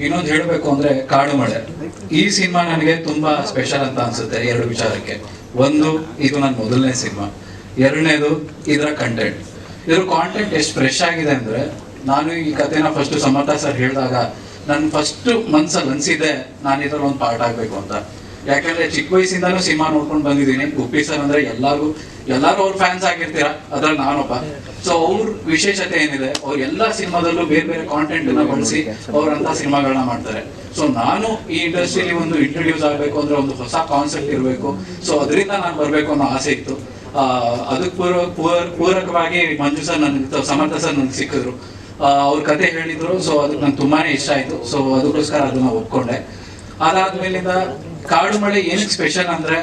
ಇನ್ನೊಂದು ಹೇಳಬೇಕು ಅಂದ್ರೆ ಕಾಡು ಮಳೆ. ಈ ಸಿನಿಮಾ ನನಗೆ ತುಂಬಾ ಸ್ಪೆಷಲ್ ಅಂತ ಅನ್ಸುತ್ತೆ ಎರಡು ವಿಚಾರಕ್ಕೆ. ಒಂದು, ಇದು ನನ್ನ ಮೊದಲನೇ ಸಿನಿಮಾ. ಎರಡನೇದು, ಇದರ ಕಂಟೆಂಟ್ ಇದ್ರ ಕಾಂಟೆಂಟ್ ಎಷ್ಟು ಫ್ರೆಶ್ ಆಗಿದೆ ಅಂದ್ರೆ, ನಾನು ಈ ಕಥೆನ ಫಸ್ಟ್ ಸಮರ್ಥ ಸರ್ ಹೇಳಿದಾಗ ನನ್ನ ಫಸ್ಟ್ ಮನ್ಸಲ್ಲಿ ಅನ್ಸಿದೆ ನಾನು ಇದ್ರಲ್ಲಿ ಒಂದು ಪಾರ್ಟ್ ಆಗ್ಬೇಕು ಅಂತ. ಯಾಕಂದ್ರೆ ಚಿಕ್ಕ ವಯಸ್ಸಿಂದಾನು ಸಿನಿಮಾ ನೋಡ್ಕೊಂಡು ಬಂದಿದ್ದೀನಿ. ಗುಪ್ಪಿ ಸರ್ ಅಂದ್ರೆ ಎಲ್ಲಾರು ಎಲ್ಲಾರು ಅವ್ರ ಫ್ಯಾನ್ಸ್ ಆಗಿರ್ತೀರಾ? ಅದ್ರಲ್ಲಿ ನಾನೊಬ್ಬ. ಸೊ ಅವ್ರ ವಿಶೇಷತೆ ಏನಿದೆ? ಅವ್ರ ಎಲ್ಲಾ ಸಿನಿಮಾದಲ್ಲೂ ಬೇರೆ ಬೇರೆ ಕಾಂಟೆಂಟ್ ಅನ್ನ ಬಳಸಿ ಅವ್ರಂತ ಸಿನಿಮಾಗಳನ್ನ ಮಾಡ್ತಾರೆ. ಸೊ ನಾನು ಈ ಇಂಡಸ್ಟ್ರಿಲಿ ಒಂದು ಇಂಟ್ರೊಡ್ಯೂಸ್ ಆಗ್ಬೇಕು ಅಂದ್ರೆ ಒಂದು ಹೊಸ ಕಾನ್ಸೆಪ್ಟ್ ಇರಬೇಕು. ಸೊ ಅದರಿಂದ ನಾನು ಬರ್ಬೇಕು ಅನ್ನೋ ಆಸೆ ಇತ್ತು. ಅದಕ್ಕೆ ಪೂರ್ವ ಪೂರ್ ಪೂರಕವಾಗಿ ಮಂಜು ಸರ್ ನನಗೆ ಸಮರ್ಥ ಸರ್ ನನಗೆ ಸಿಕ್ಕಿದ್ರು. ಅವ್ರ ಕತೆ ಹೇಳಿದ್ರು. ಸೊ ಅದಕ್ಕೆ ನಂಗೆ ತುಂಬಾನೇ ಇಷ್ಟ ಆಯ್ತು. ಸೊ ಅದಕ್ಕೋಸ್ಕರ ಅದನ್ನ ಒಪ್ಕೊಂಡೆ. ಅದಾದ್ಮೇಲಿಂದ ಕಾಡು ಮಳೆ ಏನಕ್ಕೆ ಸ್ಪೆಷಲ್ ಅಂದ್ರೆ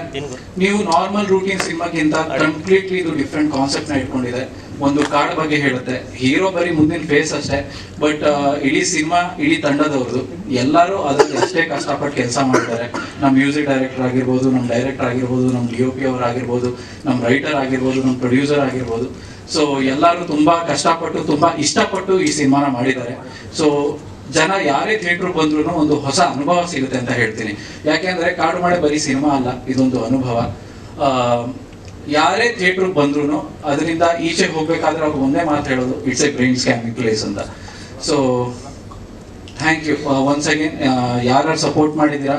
ನೀವು ನಾರ್ಮಲ್ ರೂಟೀನ್ ಸಿನಿಮಾಗಿಂತ ಕಂಪ್ಲೀಟ್ಲಿ ಇದು ಡಿಫ್ರೆಂಟ್ ಕಾನ್ಸೆಪ್ಟ್ನ ಇಟ್ಕೊಂಡಿದೆ. ಒಂದು ಕಾಡು ಬಗ್ಗೆ ಹೇಳುತ್ತೆ. ಹೀರೋ ಬರೀ ಮುಂದಿನ ಫೇಸ್ ಅಷ್ಟೇ ಬಟ್ ಇಡೀ ಸಿನಿಮಾ, ಇಡೀ ತಂಡದವ್ರದ್ದು ಎಲ್ಲರೂ ಅದಕ್ಕೆ ಅಷ್ಟೇ ಕಷ್ಟಪಟ್ಟು ಕೆಲಸ ಮಾಡ್ತಾರೆ ನಮ್ಮ ಮ್ಯೂಸಿಕ್ ಡೈರೆಕ್ಟರ್ ಆಗಿರ್ಬೋದು ನಮ್ಮ ಡೈರೆಕ್ಟರ್ ಆಗಿರ್ಬೋದು ನಮ್ಮ ಡಿ ಒ ಪಿ ಅವ್ರು ಆಗಿರ್ಬೋದು ನಮ್ಮ ರೈಟರ್ ಆಗಿರ್ಬೋದು ನಮ್ಮ ಪ್ರೊಡ್ಯೂಸರ್ ಆಗಿರ್ಬೋದು. ಸೊ ಎಲ್ಲರೂ ತುಂಬಾ ಕಷ್ಟಪಟ್ಟು, ತುಂಬಾ ಇಷ್ಟಪಟ್ಟು ಈ ಸಿನಿಮಾನ ಮಾಡಿದ್ದಾರೆ. ಸೊ ಜನ ಯಾರೇ ಥಿಯೇಟರ್ ಬಂದ್ರು ಒಂದು ಹೊಸ ಅನುಭವ ಸಿಗುತ್ತೆ ಅಂತ ಹೇಳ್ತೀನಿ. ಯಾಕೆಂದ್ರೆ ಕಾಡು ಮಳೆ ಬರೀ ಸಿನಿಮಾ ಅಲ್ಲ, ಇದೊಂದು ಅನುಭವ. ಯಾರೇ ಥಿಯೇಟರ್ ಬಂದ್ರು ಅದರಿಂದ ಈಚೆ ಹೋಗ್ಬೇಕಾದ್ರೆ ಅವ್ರು ಒಂದೇ ಮಾತು ಹೇಳೋದು it's a brain scanning place ಅಂತ. So thank you once again ಯಾರು ಸಪೋರ್ಟ್ ಮಾಡಿದ್ದೀರಾ?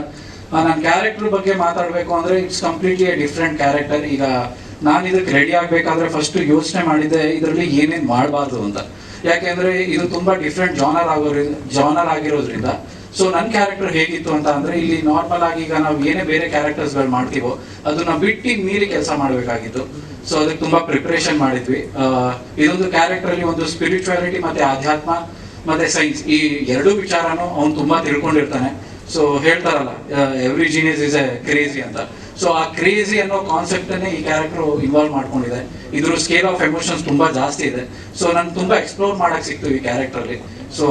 ನನ್ನ ಕ್ಯಾರೆಕ್ಟರ್ ಬಗ್ಗೆ ಮಾತಾಡಬೇಕು ಅಂದ್ರೆ it's completely a different character ಈಗ ನಾನು ಇದಕ್ಕೆ ರೆಡಿ ಆಗಬೇಕಾದ್ರೆ ಫಸ್ಟ್ ಯೋಚನೆ ಮಾಡಿದ್ದೆ, ಇದರಲ್ಲಿ ಏನೇನು ಮಾಡಬಾರ್ದು ಅಂತ. ಯಾಕೆಂದ್ರೆ ಇದು ತುಂಬಾ ಡಿಫ್ರೆಂಟ್ ಜಾನರ್ ಆಗೋದ್ರಿಂದ ಜಾನರ್ ಆಗಿರೋದ್ರಿಂದ. ಸೊ ನನ್ನ ಕ್ಯಾರೆಕ್ಟರ್ ಹೇಗಿತ್ತು ಅಂತ ಅಂದ್ರೆ ಇಲ್ಲಿ ನಾರ್ಮಲ್ ಆಗಿ ಈಗ ನಾವು ಏನೇ ಬೇರೆ ಕ್ಯಾರೆಕ್ಟರ್ಸ್ಗಳು ಮಾಡ್ತೀವೋ, ಅದನ್ನ ಬಿಟ್ಟು ಮೀರಿ ಕೆಲಸ ಮಾಡಬೇಕಾಗಿತ್ತು. ಸೊ ಅದಕ್ಕೆ ತುಂಬಾ ಪ್ರಿಪರೇಷನ್ ಮಾಡಿದ್ವಿ. ಇದೊಂದು ಕ್ಯಾರೆಕ್ಟರ್ ಅಲ್ಲಿ ಒಂದು ಸ್ಪಿರಿಚುಯಾಲಿಟಿ ಮತ್ತೆ ಆಧ್ಯಾತ್ಮ ಮತ್ತೆ ಸೈನ್ಸ್ ಈ ಎರಡು ವಿಚಾರನೂ ಅವ್ನು ತುಂಬಾ ತಿಳ್ಕೊಂಡಿರ್ತಾನೆ. ಸೊ ಹೇಳ್ತಾರಲ್ಲ every genius is a crazy ಅಂತ. ಸೊ ಆ ಕ್ರೇಜಿ ಅನ್ನೋ ಕಾನ್ಸೆಪ್ಟ್ ಅನ್ನೇ ಈ ಕ್ಯಾರೆಕ್ಟರ್ ಇನ್ವಾಲ್ವ್ ಮಾಡ್ಕೊಂಡಿದೆ. ಇದ್ರ ಸ್ಕೇಲ್ ಆಫ್ ಎಮೋಷನ್ಸ್ ತುಂಬಾ ಜಾಸ್ತಿ ಇದೆ. ಸೊ ನಂಗೆ ತುಂಬಾ ಎಕ್ಸ್ಪ್ಲೋರ್ ಮಾಡಕ್ ಸಿಕ್ತು ಈ ಕ್ಯಾರೆಕ್ಟರ್ ಅಲ್ಲಿ. ಸೊ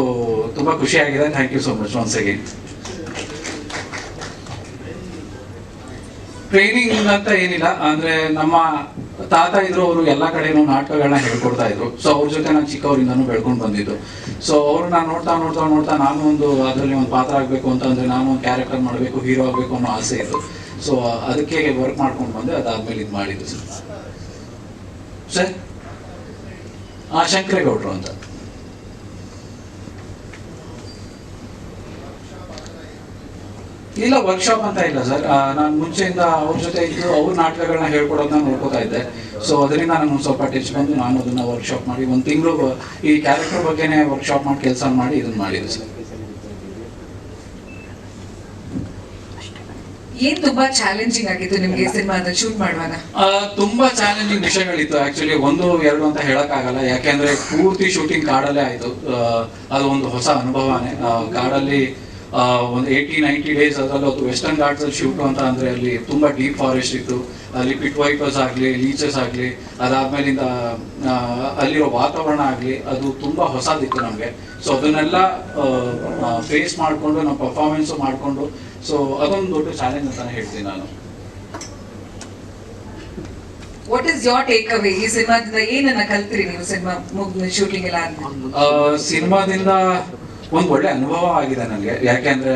ತುಂಬಾ ಖುಷಿ ಆಗಿದೆ. Thank you so much once again training ಅಂತ ಏನಿಲ್ಲ, ಅಂದ್ರೆ ನಮ್ಮ ತಾತ ಇದ್ರು, ಅವರು ಎಲ್ಲಾ ಕಡೆನೂ ನಾಟಕಗಳನ್ನ ಹೇಳ್ಕೊಡ್ತಾ ಇದ್ರು. ಸೊ ಅವ್ರ ಜೊತೆ ನಾನು ಚಿಕ್ಕವರಿಂದನೂ ಬೆಳ್ಕೊಂಡು ಬಂದಿದ್ದು. ಸೊ ನಾನು ನೋಡ್ತಾ ನೋಡ್ತಾ ನೋಡ್ತಾ ನಾನು ಒಂದು ಅದರಲ್ಲಿ ಒಂದು ಪಾತ್ರ ಆಗ್ಬೇಕು ಅಂತ ಅಂದ್ರೆ ನಾನು ಒಂದು ಕ್ಯಾರೆಕ್ಟರ್ ಮಾಡಬೇಕು ಹೀರೋ ಆಗ್ಬೇಕು ಅನ್ನೋ ಆಸೆ ಇತ್ತು. ಸೊ ಅದಕ್ಕೆ ವರ್ಕ್ ಮಾಡ್ಕೊಂಡು ಬಂದೆ, ಅದಾದ್ಮೇಲೆ ಇದು ಮಾಡಿದ್ದು. ಸರ್ ಸರ್ ಆ ಶಂಕರೇಗೌಡರು ಅಂತ. ಇಲ್ಲ ವರ್ಕ್ಶಾಪ್ ಅಂತ ಇಲ್ಲ ಸರ್. ನಾನು ಮುಂಚೆಯಿಂದ ಅವ್ರ ಜೊತೆ ಇದ್ದು ಅವ್ರ ನಾಟಕಗಳನ್ನ ಹೇಳ್ಕೊಡೋದನ್ನ ನೋಡ್ಕೋತಾ ಇದ್ದೆ. ಸೊ ಅದರಿಂದ ನಾನು ಒಂದು ಸ್ವಲ್ಪ ಟಚ್ ಬಂದು ನಾನು ಅದನ್ನ ವರ್ಕ್ಶಾಪ್ ಮಾಡಿ ಒಂದು ತಿಂಗಳು ಈ ಕ್ಯಾರೆಕ್ಟರ್ ಬಗ್ಗೆನೇ ವರ್ಕ್ಶಾಪ್ ಮಾಡಿ ಕೆಲಸ ಮಾಡಿ ಇದನ್ನ ಮಾಡಿದ್ದು ಸರ್. ಏನ್ ತುಂಬಾ ಚಾಲೆಂಜಿಂಗ್ ಆಗಿತ್ತು ನಿಮ್ಗೆ ಸಿನಿಮಾದ ಶೂಟ್ ಮಾಡುವಾಗ? ತುಂಬಾ ಚಾಲೆಂಜಿಂಗ್ ವಿಷಯಗಳಿತ್ತು ಆಕ್ಚುಲಿ ಒಂದು ಎರಡು ಅಂತ ಹೇಳಕ್ ಆಗಲ್ಲ ಯಾಕೆಂದ್ರೆ ಪೂರ್ತಿ ಶೂಟಿಂಗ್ ಕಾಡಲ್ಲೇ ಆಯ್ತು. ಅದು ಒಂದು ಹೊಸ ಅನುಭವನೇ. ಕಾಡಲ್ಲಿ ಒಂದು ಏಯ್ಟಿ ನೈಂಟಿ ಡೇಸ್ ಅದರಲ್ಲಿ ಅದು ವೆಸ್ಟರ್ನ್ ಘಾಟ್ಸ್ ಅಲ್ಲಿ ಶೂಟ್ ಅಂತ ಅಂದ್ರೆ ಅಲ್ಲಿ ತುಂಬಾ ಡೀಪ್ ಫಾರೆಸ್ಟ್ ಇತ್ತು. ಅಲ್ಲಿ ಪಿಟ್ ವೈಪರ್ಸ್ ಆಗ್ಲಿ ಲೀಚರ್ಸ್ ಆಗ್ಲಿ ಅದಾದ್ಮೇಲಿಂದ ಅಲ್ಲಿರೋ ವಾತಾವರಣ ಆಗ್ಲಿ ಅದು ತುಂಬಾ ಹೊಸದಿತ್ತು ನಮ್ಗೆ. ಸೊ ಅದನ್ನೆಲ್ಲ ಫೇಸ್ ಮಾಡ್ಕೊಂಡು ನಮ್ಮ ಪರ್ಫಾರ್ಮೆನ್ಸ್ ಮಾಡ್ಕೊಂಡು ಸೊ ಅದೊಂದು ದೊಡ್ಡ ಚಾಲೆಂಜ್ ಅಂತ ಹೇಳ್ತೀನಿ ನಾನು. What is your take away ಈ ಸಿನಿಮಾದಿಂದ ಏನನ್ನ ಕಲ್ತ್ರಿ ನೀವು ಸಿನಿಮಾ ಮುಗಿದ ಶೂಟಿಂಗ್ ಎಲ್ಲ ಸಿನಿಮಾದಿಂದ ಒಂದು ಒಳ್ಳೆ ಅನುಭವ ಆಗಿದೆ ನನಗೆ ಯಾಕೆಂದ್ರೆ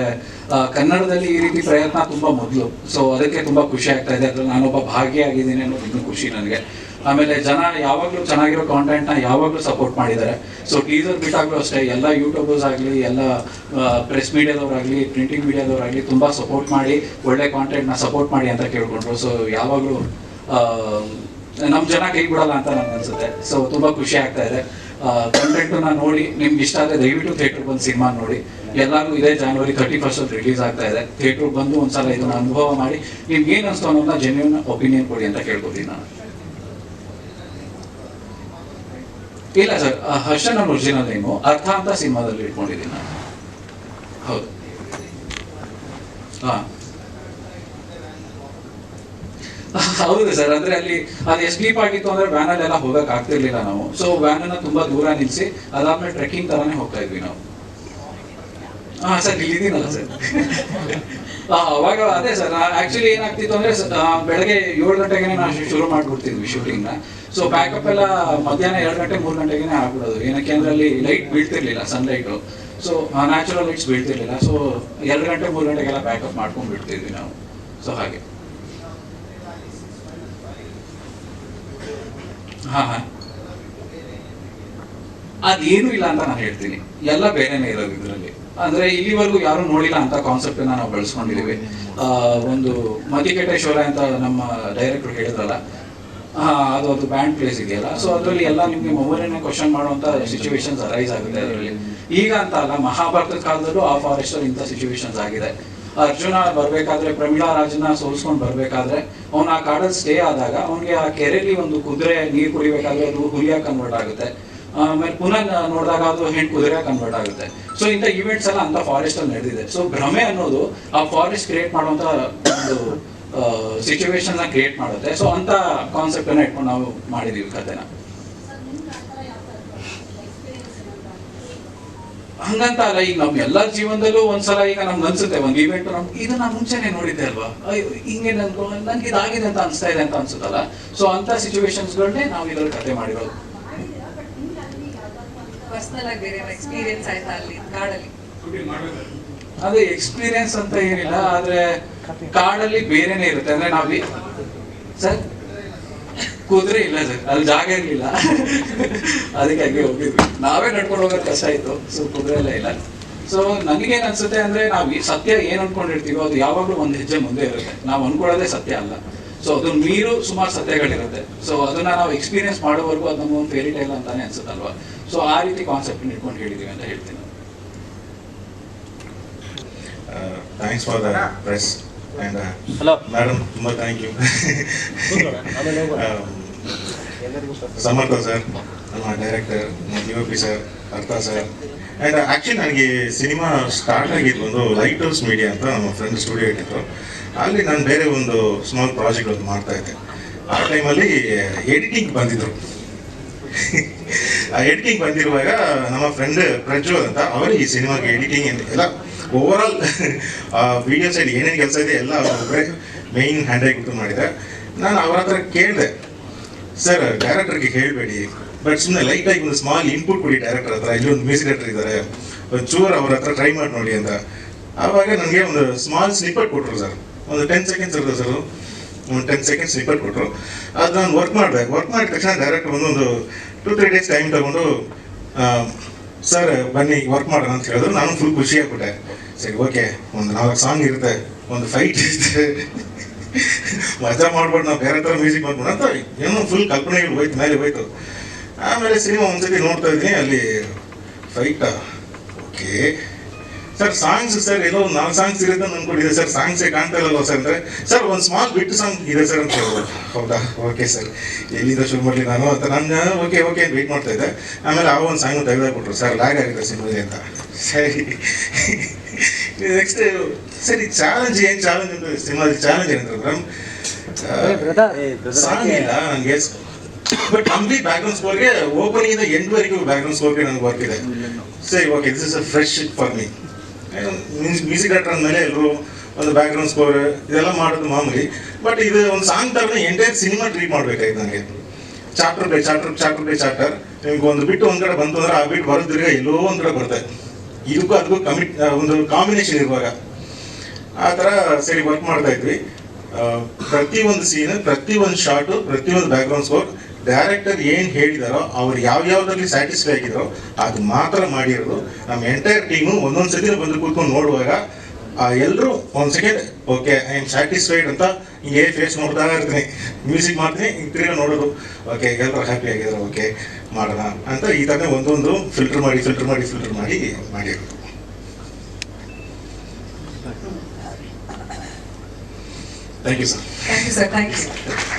ಕನ್ನಡದಲ್ಲಿ ಈ ರೀತಿ ಪ್ರಯತ್ನ ತುಂಬಾ ಮೊದಲು. ಸೊ ಅದಕ್ಕೆ ತುಂಬಾ ಖುಷಿ ಆಗ್ತಾ ಇದೆ. ಅದ್ರಲ್ಲಿ ನಾನೊಬ್ಬ ಭಾಗಿಯಾಗಿದ್ದೀನಿ ಅನ್ನೋದು ಇನ್ನೂ ಖುಷಿ ನನಗೆ. ಆಮೇಲೆ ಜನ ಯಾವಾಗಲೂ ಚೆನ್ನಾಗಿರೋ ಕಾಂಟೆಂಟ್ನ ಯಾವಾಗಲೂ ಸಪೋರ್ಟ್ ಮಾಡಿದ್ದಾರೆ. ಸೊ ಟೀಸರ್ ಬಿಟ್ಟಾಗಲೂ ಅಷ್ಟೇ, ಎಲ್ಲ ಯೂಟ್ಯೂಬರ್ಸ್ ಆಗಲಿ, ಎಲ್ಲ ಪ್ರೆಸ್ ಮೀಡಿಯಾದವರಾಗಲಿ ಪ್ರಿಂಟಿಂಗ್ ಮೀಡಿಯಾದವರಾಗಲಿ ತುಂಬಾ ಸಪೋರ್ಟ್ ಮಾಡಿ, ಒಳ್ಳೆ ಕಾಂಟೆಂಟ್ನ ಸಪೋರ್ಟ್ ಮಾಡಿ ಅಂತ ಕೇಳ್ಕೊಂಡ್ರು. ಸೊ ಯಾವಾಗಲೂ ನಮ್ಮ ಜನ ಕೈ ಬಿಡಲ್ಲ ಅಂತ ನನ್ಗೆ ಅನ್ಸುತ್ತೆ ಸೊ ತುಂಬಾ ಖುಷಿ ಆಗ್ತಾ ಇದೆ. ಕಂಟೆಂಟ್ನ ನೋಡಿ, ನಿಮ್ಗೆ ಇಷ್ಟ ಆದ್ರೆ ದಯವಿಟ್ಟು ಥಿಯೇಟರ್ ಬಂದು ಸಿನಿಮಾ ನೋಡಿ. ಎಲ್ಲರೂ ಇದೇ ಜಾನ್ವರಿ ತರ್ಟಿ ಫಸ್ಟ್ ರಿಲೀಸ್ ಆಗ್ತಾ ಇದೆ. ಥಿಯೇಟರ್ ಬಂದು ಒಂದ್ಸಲ ಇದನ್ನ ಅನುಭವ ಮಾಡಿ, ನಿಮ್ಗೆ ಏನ್ ಅನ್ಸ್ತು ಅನ್ನೋದನ್ನ ಜೆನ್ಯೂನ್ ಒಪಿನಿಯನ್ ಕೊಡಿ ಅಂತ ಕೇಳ್ಕೊತೀನಿ ನಾನು. ಇಲ್ಲ ಸರ್ ಹರ್ಷ ನನ್ನ ಒರಿಜಿನಲ್ ನೇಮು ಅರ್ಥ ಅಂತ ಸಿನಿಮಾದಲ್ಲಿ ಇಟ್ಕೊಂಡಿದ್ದೀನಿ ನಾನು. ಹೌದು. ಹಾ. ಹೌದು ಸರ್, ಅಂದ್ರೆ ಅಲ್ಲಿ ಅದು ಎಷ್ಟು ಡೀಪ್ ಆಗಿತ್ತು ಅಂದ್ರೆ ವ್ಯಾನ್ ಅಲ್ಲಿ ಎಲ್ಲ ಹೋಗಕ್ ಆಗ್ತಿರ್ಲಿಲ್ಲ ನಾವು. ಸೊ ವ್ಯಾನ್ ಅನ್ನ ತುಂಬಾ ದೂರ ನಿಲ್ಸಿ, ಅದಾದ್ಮೇಲೆ ಟ್ರೆಕ್ಕಿಂಗ್ ತರಾನೇ ಹೋಗ್ತಾ ಇದ್ವಿ ನಾವು. ಹಾ, ಸರ್, ಇಲ್ಲಿದ್ದೀನಲ್ಲ ಸರ್. ಅವಾಗ ಅದೇ ಸರ್ ಆಕ್ಚುಲಿ ಏನಾಗ್ತಿತ್ತು ಅಂದ್ರೆ ಬೆಳಗ್ಗೆ ಏಳು ಗಂಟೆಗೆ ನಾವು ಶುರು ಮಾಡ್ಬಿಡ್ತಿದ್ವಿ ಶೂಟಿಂಗ್ನ. ಸೊ ಬ್ಯಾಕಪ್ ಎಲ್ಲ ಮಧ್ಯಾಹ್ನ ಎರಡು ಗಂಟೆ, ಮೂರು ಗಂಟೆಗೆ ಆಗ್ಬಿಡೋದು. ಏನಕ್ಕೆ ಅಂದ್ರೆ ಅಲ್ಲಿ ಲೈಟ್ ಬೀಳ್ತಿರ್ಲಿಲ್ಲ ಸನ್ಲೈಟ್ ಸೊ ನ್ಯಾಚುರಲ್ ಲೈಟ್ಸ್ ಬೀಳ್ತಿರ್ಲಿಲ್ಲ. ಸೊ ಎರಡು ಗಂಟೆ, ಮೂರು ಗಂಟೆಗೆಲ್ಲ ಬ್ಯಾಕಪ್ ಮಾಡ್ಕೊಂಡು ಬಿಡ್ತಿದ್ವಿ ನಾವು. ಸೊ ಹಾಗೆ ಹಾಂ ಹಾಂ ಅದೇನು ಇಲ್ಲ ಅಂತ ನಾನು ಹೇಳ್ತೀನಿ. ಎಲ್ಲ ಬೇರೆನೇ ಇರೋದು ಇದರಲ್ಲಿ. ಅಂದ್ರೆ ಇಲ್ಲಿವರೆಗೂ ಯಾರು ನೋಡಿಲ್ಲ ಅಂತ ಕಾನ್ಸೆಪ್ಟ್ ನಾವು ಬಳಸ್ಕೊಂಡಿದೀವಿ. ಒಂದು ಮತಿಕೆಟೇಶ್ವರ ಅಂತ ನಮ್ಮ ಡೈರೆಕ್ಟರ್ ಹೇಳಿದ್ರಲ್ಲ. ಅದು ಒಂದು ಬ್ಯಾಂಡ್ ಪ್ಲೇಸ್ ಇದೆಯಲ್ಲ. ಸೊ ಅದರಲ್ಲಿ ಎಲ್ಲ ನಿಮ್ಗೆ ಮೊಬೈಲನ್ನೇ ಕ್ವಶನ್ ಮಾಡುವಂತ ಸಿಚುವೇಶನ್ಸ್ ಅರೈಸ್ ಆಗುತ್ತೆ ಅದರಲ್ಲಿ. ಈಗ ಅಂತ ಅಲ್ಲ ಮಹಾಭಾರತ ಕಾಲದಲ್ಲೂ ಆ ಫಾರೆಸ್ಟ್ ಅಲ್ಲಿ ಇಂಥ ಸಿಚುವೇಶನ್ಸ್ ಆಗಿದೆ. ಅರ್ಜುನ ಬರ್ಬೇಕಾದ್ರೆ ಪ್ರಮೀಳಾ ರಾಜನ ಸೋಲ್ಸ್ಕೊಂಡು ಬರ್ಬೇಕಾದ್ರೆ ಅವ್ನ ಆ ಕಾಡಲ್ಲಿ ಸ್ಟೇ ಆದಾಗ ಅವನಿಗೆ ಆ ಕೆರೆಯಲ್ಲಿ ಒಂದು ಕುದುರೆ ನೀರು ಕುಡಿಬೇಕಾದ್ರೆ ಅದು ಹುಲಿಯಾಗಿ ಕನ್ವರ್ಟ್ ಆಗುತ್ತೆ. ಆಮೇಲೆ ಪುನಃ ನೋಡಿದಾಗ ಅದು ಹೆಣ್ ಕುದುರೆ ಕನ್ವರ್ಟ್ ಆಗುತ್ತೆ. ಸೊ ಇಂಥ ಇವೆಂಟ್ಸ್ ಎಲ್ಲ ಅಂತ ಫಾರೆಸ್ಟ್ ಅಲ್ಲಿ ನಡೆದಿದೆ. ಸೊ ಭ್ರಮೆ ಅನ್ನೋದು ಆ ಫಾರೆಸ್ಟ್ ಕ್ರಿಯೇಟ್ ಮಾಡುವಂತ ಒಂದು ಸಿಚುವೇಶನ್ ಕ್ರಿಯೇಟ್ ಮಾಡುತ್ತೆ. ಸೊ ಅಂತ ಕಾನ್ಸೆಪ್ಟ್ ಅನ್ನ ಇಟ್ಕೊಂಡು ನಾವು ಮಾಡಿದೀವಿ ಕಥೆನ. ಹಂಗಂತ ಅಲ್ಲ ಈಗ ನಮ್ ಎಲ್ಲಾರ ಜೀವನದಲ್ಲೂ ಒಂದ್ಸಲ ಈಗ ನಮ್ಗೆ ಅನ್ಸುತ್ತೆ ಒಂದು ಇವೆಂಟ್ ನಮ್ ಇದು ನಾನು ಮುಂಚೆನೆ ನೋಡಿದ್ದೆ ಅಲ್ವಾ? ಹಿಂಗೆ ನನ್ಗೆ ನನ್ಗೆ ಇದಾಗಿದೆ ಅಂತ ಅನ್ಸ್ತಾ ಇದೆ ಅಂತ ಅನ್ಸುತ್ತಲ್ಲ? ಸೊ ಅಂತ ಸಿಚುವೇಶನ್ಸ್ಗಳನ್ನೇ ನಾವು ಇದ್ರಲ್ಲಿ ಕತೆ ಮಾಡಿರೋದು. ಪರ್ಸನಲ್ ಆಗಿ ಬೇರೆ ಎಕ್ಸ್ಪೀರಿಯನ್ಸ್ ಆಯ್ತಾ ಅಲ್ಲಿ ಕಾಡಲ್ಲಿ? ಅದೇ ಎಕ್ಸ್ಪೀರಿಯನ್ಸ್ ಅಂತ ಏನಿಲ್ಲ ಆದ್ರೆ ಕಾಡಲ್ಲಿ ಬೇರೆನೆ ಇರುತ್ತೆ. ಅಂದ್ರೆ ನಾವು ಸರ್? ಕುದುರೆ ಇಲ್ಲ ಸರ್ ಅಲ್ಲಿ ಜಾಗ ಇರ್ಲಿಲ್ಲ. ಅದಕ್ಕೆ ಹಂಗೆ ಹೋಗಿದ್ವಿ. ನಾವೇ ನಡ್ಕೊಂಡು ಹೋಗೋದು ಕಷ್ಟ ಆಯ್ತು ಸೊ ಕುದುರೆ ಎಲ್ಲ ಇಲ್ಲ. ಸೊ ನನಗೇನ್ ಅನ್ಸುತ್ತೆ ಅಂದ್ರೆ ನಾವು ಈ ಸತ್ಯ ಏನ್ ಅನ್ಕೊಂಡಿರ್ತೀವೋ ಅದು ಯಾವಾಗ್ಲೂ ಒಂದ್ ಹೆಜ್ಜೆ ಮುಂದೆ ಇರುತ್ತೆ. ನಾವ್ ಅನ್ಕೊಳ್ಳೋದೇ ಸತ್ಯ ಅಲ್ಲ. ಸೊ ಅದನ್ನ ಮೀರು ಸುಮಾರು ಸತ್ಯಗಳಿರುತ್ತೆ. ಸೊ ಅದನ್ನ ನಾವು ಎಕ್ಸ್ಪೀರಿಯನ್ಸ್ ಮಾಡೋವರೆಗೂ ಅದು ನಮ್ಮ ಒಂದು ಫೇರಿ ಟೈಲ್ ಅಂತಾನೆ ಅನ್ಸುತ್ತಲ್ವಾ? ಸೊ ಆ ರೀತಿ ಕಾನ್ಸೆಪ್ಟ್ ಇಟ್ಕೊಂಡು ಹೇಳಿದೀವಿ ಅಂತ ಹೇಳ್ತೀನಿ. Thanks for the press and Hello. Madam ತುಂಬಾ ಥ್ಯಾಂಕ್ ಯು ಆಮೇಲೆ ಹೋಗೋಣ. ಸಮರ್ಥ ಸರ್, ನಮ್ಮ director D P sir Artha sir and actually ನನಗೆ ಸಿನಿಮಾ ಸ್ಟಾರ್ಟ್ ಆಗಿದ್ದು ಒಂದು ಲೈಟ್ ಹೌಸ್ ಮೀಡಿಯಾ ಅಂತ ನಮ್ಮ ಫ್ರೆಂಡ್ ಸ್ಟುಡಿಯೋ ಇಟ್ಟಿತ್ತು ಅಲ್ಲಿ ನಾನು ಬೇರೆ ಒಂದು ಸ್ಮಾಲ್ ಪ್ರಾಜೆಕ್ಟ್ ಒಂದು ಮಾಡ್ತಾ ಇದ್ದೆ. ಆ ಟೈಮಲ್ಲಿ ಎಡಿಟಿಂಗ್ ಬಂದಿದ್ರು. ಆ ಎಡಿಟಿಂಗ್ ಬಂದಿರುವಾಗ ನಮ್ಮ ಫ್ರೆಂಡ್ ಪ್ರಜ್ವಲ್ ಅಂತ ಅವರು ಈ ಸಿನಿಮಾಗೆ ಎಡಿಟಿಂಗ್ ಎಲ್ಲ ಓವರ್ ಆಲ್ ವಿಡಿಯೋ ಸೈಡ್ ಏನೇನು ಕೆಲಸ ಇದೆ ಎಲ್ಲ ಒಬ್ಬರೇ ಮೇಯ್ನ್ ಹ್ಯಾಂಡಲ್ ಕೂತು ಮಾಡಿದೆ ನಾನು ಅವರ ಹತ್ರ ಕೇಳಿದೆ ಸರ್ ಡೈರೆಕ್ಟರ್ಗೆ ಹೇಳಬೇಡಿ. ಬಟ್ ಸುಮ್ಮನೆ ಲೈಟ್ ಆಗಿ ಒಂದು ಸ್ಮಾಲ್ ಇನ್ಪುಟ್ ಕೊಡಿ ಡೈರೆಕ್ಟರ್ ಹತ್ರ. ಇಲ್ಲಿ ಒಂದು ಮ್ಯೂಸಿಕ್ ಡೈರೆಕ್ಟರ್ ಇದ್ದಾರೆ. ಚೂರ್ ಅವ್ರ ಹತ್ರ ಟ್ರೈ ಮಾಡಿ ನೋಡಿ ಅಂತ. ಆವಾಗ ನನಗೆ ಒಂದು ಸ್ಮಾಲ್ ಸ್ಲಿಪರ್ ಕೊಟ್ಟರು ಸರ್ ಒಂದು ಟೆನ್ ಸೆಕೆಂಡ್ಸ್ ಇರ್ತದೆ ಸರ್ ಒಂದು ಟೆನ್ ಸೆಕೆಂಡ್ಸ್ ಸ್ನಿಪ್ಪಟ್ ಕೊಟ್ಟರು ಅದು ನಾನು ವರ್ಕ್ ಮಾಡಬೇಕು ವರ್ಕ್ ಮಾಡಿದ ತಕ್ಷಣ ಡೈರೆಕ್ಟರ್ ಬಂದು ಒಂದು ಟೂ ತ್ರೀ ಡೇಸ್ ಟೈಮ್ ತಗೊಂಡು ಸರ್ ಬನ್ನಿ ವರ್ಕ್ ಮಾಡೋಣ ಅಂತ ಹೇಳಿದ್ರು. ನಾನು ಫುಲ್ ಖುಷಿ ಆಗ್ಬಿಟ್ಟೆ ಸರಿ ಓಕೆ ಒಂದು ನಾಲ್ಕು ಸಾಂಗ್ ಇರುತ್ತೆ. ಒಂದು ಫೈಟ್ ಇರುತ್ತೆ. ಮಜಾ ಮಾಡ್ಬೋದು ನಾವು ಬೇರೆ ಥರ ಮ್ಯೂಸಿಕ್ ಮಾಡ್ಬೋದು ಅಂತ ಏನೋ ಫುಲ್ ಕಲ್ಪನೆಗಳು ಹೋಯ್ತು, ಮೇಲೆ ಹೋಯ್ತು. ಆಮೇಲೆ ಸಿನಿಮಾ ಒಂದ್ಸತಿ ನೋಡ್ತಾ ಇದ್ದೀನಿ, ಅಲ್ಲಿ fight okay. Sir songs sir ಏನೋ ಒಂದು ನಾಲ್ಕು ಸಾಂಗ್ಸ್ ಇರುತ್ತೆ ಅಂತ ಅನ್ಕೊಂಡಿದ್ದೆ ಸರ್ ಸಾಂಗ್ಸೇ ಕಾಣ್ತಾ ಇಲ್ಲಲ್ಲ ಸರ್ ಅಂದರೆ? ಸರ್ ಒಂದು ಸ್ಮಾಲ್ ಬಿಟ್ಟು ಸಾಂಗ್ ಇದೆ ಸರ್ ಅಂತ ಹೌದಾ? ಓಕೆ ಸರ್ ಎಲ್ಲಿಂದ ಶುರು ಮಾಡಲಿ ನಾನು? ಅಂತ ನಾನು ಓಕೆ ಓಕೆ ಅಂತ ವೇಟ್ ಮಾಡ್ತಾ ಇದ್ದೆ. ಆಮೇಲೆ ಆ ಒಂದು ಸಾಂಗ್ ತೆಗೆದಾಕ್ಬಿಟ್ರು ಸರ್ ಲ್ಯಾಗ್ ಆಗಿದೆ ಸಿನಿಮಾಗೆ ಅಂತ. ಸರಿ. ನೆಕ್ಸ್ಟ್ ಸರಿ ಚಾಲೆಂಜ್ ಏನ್ ಚಾಲೆಂಜ್ ಅಂತ ಸಿನಿಮಾದ ಚಾಲೆಂಜ್ ಏನಂತಂದ್ರೆ ಏ, ಏ, brother, ಸಾಂಗ್ ಯಾಕೆ? ಇಲ್ಲ ನನಗೆ ಬಟ್ ಕಂಪ್ಲೀಟ್ ಬ್ಯಾಕ್ಗ್ರೌಂಡ್ ಸ್ಕೋರ್ಗೆ ಓಪನಿಂಗ್ ಇಂದ ಎಂಡ್ ವರೆಗೂ ಬ್ಯಾಕ್ಗ್ರೌಂಡ್ ಸ್ಕೋರ್ಗೆ ನನಗೆ ವರ್ಕ್ ಇದೆ. ಸರಿ okay this is a fresh for me music director ಅಂದಮೇಲೆ ಎಲ್ಲರೂ ಒಂದು ಬ್ಯಾಕ್ಗ್ರೌಂಡ್ ಸ್ಕೋರ್ ಇದೆಲ್ಲ ಮಾಡೋದು ಮಾಮೂಲಿ. ಬಟ್ ಇದು ಒಂದು ಸಾಂಗ್ ಥರನೇ ಎಂಟೈರ್ ಸಿನಿಮಾ ಟ್ರೀಟ್ ಮಾಡ್ಬೇಕಾಯ್ತು ನನಗೆ chapter by chapter chapter by chapter ನಿಮ್ಗೆ ಒಂದು ಬಿಟ್ಟು ಒಂದ್ ಕಡೆ ಬಂತು ಅಂದ್ರೆ ಆ ಬಿಟ್ಟು ಬರೋದ್ರಿಗೆ ಎಲ್ಲೋ ಒಂದ್ ಕಡೆ ಬರುತ್ತೆ ಇದಕ್ಕೂ ಅದಕ್ಕೂ ಕಮಿಟ್ ಒಂದು ಕಾಂಬಿನೇಷನ್ ಇರುವಾಗ ಆ ಥರ ಸರಿ ವರ್ಕ್ ಮಾಡ್ತಾ ಇದ್ವಿ. ಪ್ರತಿ ಒಂದು ಸೀನ್ ಪ್ರತಿ ಒಂದು ಶಾರ್ಟು ಪ್ರತಿ ಒಂದು ಬ್ಯಾಕ್ಗ್ರೌಂಡ್ ಸ್ಕೋರ್ ಡೈರೆಕ್ಟರ್ ಏನು ಹೇಳಿದಾರೋ, ಅವ್ರು ಯಾವ ಯಾವ್ದ್ರಲ್ಲಿ ಸ್ಯಾಟಿಸ್ಫೈ ಆಗಿದಾರೋ, ಅದು ಮಾತ್ರ ಮಾಡಿರೋದು. ನಮ್ಮ ಎಂಟೈರ್ ಟೀಮು ಒಂದೊಂದು ಸತಿ ಬಂದು ಕೂತ್ಕೊಂಡು ನೋಡುವಾಗ ಎಲ್ಲರೂ ಒಂದು second okay I am satisfied ಅಂತ ಹಿಂಗೆ ಫೇಸ್ ನೋಡ್ತಾ ಇರ್ತೀನಿ. ಮ್ಯೂಸಿಕ್ ಮಾಡ್ತೀನಿ, ಹಿಂಗೆ ತಿರ್ಗಾ ನೋಡೋದು. ಓಕೆ ಎಲ್ಲರೂ ಹ್ಯಾಪಿ ಆಗಿದ್ರು ಓಕೆ ಮಾಡೋಣ ಅಂತ ಈ ಥರನೇ ಒಂದೊಂದು ಫಿಲ್ಟರ್ ಮಾಡಿ ಫಿಲ್ಟರ್ ಮಾಡಿ ಫಿಲ್ಟರ್ ಮಾಡಿ ಮಾಡಿರೋದು. Thank you sir thank you sir thank you